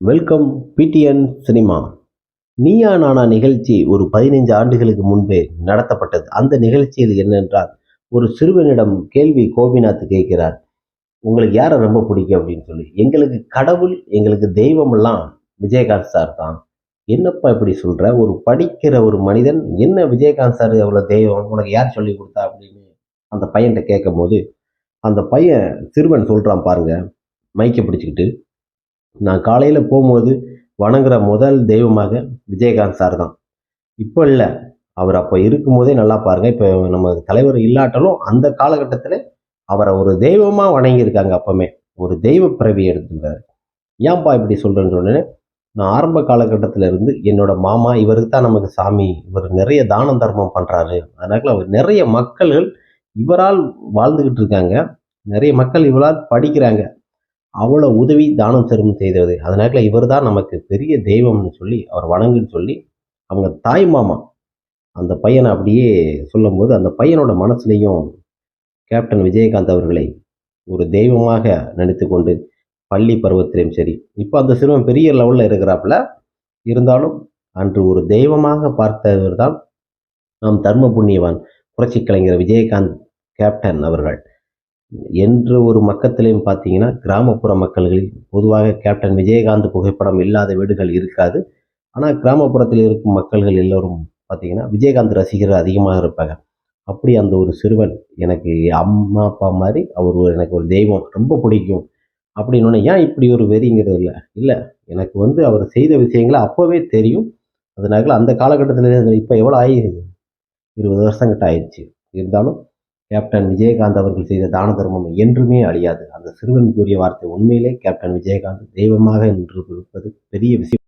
Welcome PTN cinema. Neeya Naana நிகழ்ச்சி ஒரு பதினைஞ்சு ஆண்டுகளுக்கு முன்பே நடத்தப்பட்டது. அந்த நிகழ்ச்சியில் என்னென்றால் ஒரு சிறுவனிடம் கேள்வி கோபிநாத் கேட்கிறார் உங்களுக்கு யாரை ரொம்ப பிடிக்கும்? அப்படின்னு சொல்லி. எங்களுக்கு கடவுள் எங்களுக்கு தெய்வமெல்லாம் விஜயகாந்த் சார் தான். என்னப்பா இப்படி சொல்கிற ஒரு படிக்கிற ஒரு மனிதன் என்ன விஜயகாந்த் சார் எவ்வளோ தெய்வம்? உனக்கு யார் சொல்லி கொடுத்தா? அப்படின்னு அந்த பையன்கிட்ட கேட்கும் போது அந்த பையன் சிறுவன் சொல்கிறான் பாருங்க மைக்கை பிடிச்சிக்கிட்டு நான் காலையில் போகும்போது வணங்குற முதல் தெய்வமாக விஜயகாந்த் சார் தான். இப்போ இல்லை. அவர் அப்போ இருக்கும்போதே நல்லா பாருங்கள் இப்போ நம்ம தலைவர் இல்லாட்டாலும் அந்த காலகட்டத்தில் அவரை ஒரு தெய்வமாக வணங்கியிருக்காங்க அப்போமே ஒரு தெய்வ பிறவி எடுத்துருந்தார் ஏன்பா இப்படி சொல்கிறேன்னு சொன்னேன். நான் ஆரம்ப காலகட்டத்தில் இருந்து என்னோட மாமா இவருக்கு தான் நமக்கு சாமி இவர் நிறைய தானம் தர்மம் பண்ணுறாரு அதனால அவர் நிறைய மக்கள்கள் இவரால் வாழ்ந்துக்கிட்டு இருக்காங்க. நிறைய மக்கள் இவரால் படிக்கிறாங்க. அவ்வளோ உதவி தானம் தர்மம் செய்தது. அதனால இவர் தான் நமக்கு பெரிய தெய்வம்னு சொல்லி அவர் வணங்குன்னு சொல்லி அவங்க தாய் மாமா அந்த பையனை அப்படியே சொல்லும்போது அந்த பையனோட மனசுலையும் கேப்டன் விஜயகாந்த் அவர்களை ஒரு தெய்வமாக நினைத்து கொண்டு பள்ளி பருவத்திலையும் சரி இப்போ அந்த சிறுவன் பெரிய லெவலில் இருக்கிறாப்புல இருந்தாலும் அன்று ஒரு தெய்வமாக பார்த்தவர் தான் நாம் தர்ம புண்ணியவான். புரட்சி கலைஞர் விஜயகாந்த் கேப்டன் அவர்கள். என்று ஒரு மக்கத்திலையும் பார்த்தீங்கன்னா கிராமப்புற மக்கள்களில் பொதுவாக கேப்டன் விஜயகாந்த் புகைப்படம் இல்லாத வீடுகள் இருக்காது. ஆனால் கிராமப்புறத்தில் இருக்கும் மக்கள்கள் எல்லோரும் பார்த்தீங்கன்னா விஜயகாந்த் ரசிகர் அதிகமாக இருப்பாங்க. அப்படி அந்த ஒரு சிறுவன் எனக்கு அம்மா அப்பா மாதிரி அவர் ஒரு எனக்கு ஒரு தெய்வம் ரொம்ப பிடிக்கும். அப்படின்னு ஏன் இப்படி ஒரு வெறிங்கிறது இல்லை? இல்லை எனக்கு வந்து அவர் செய்த விஷயங்களை அப்போவே தெரியும். அதனால அந்த காலகட்டத்தில் இப்போ எவ்வளோ ஆகி இருபது வருஷங்கிட்ட ஆயிடுச்சு. இருந்தாலும் கேப்டன் விஜயகாந்த் அவர்கள் செய்த தான தர்மம் என்றுமே அழியாது. அந்த சிறுவன் கூறிய வார்த்தை உண்மையிலே கேப்டன் விஜயகாந்த் தெய்வமாக நின்று இருப்பது பெரிய விஷயம்.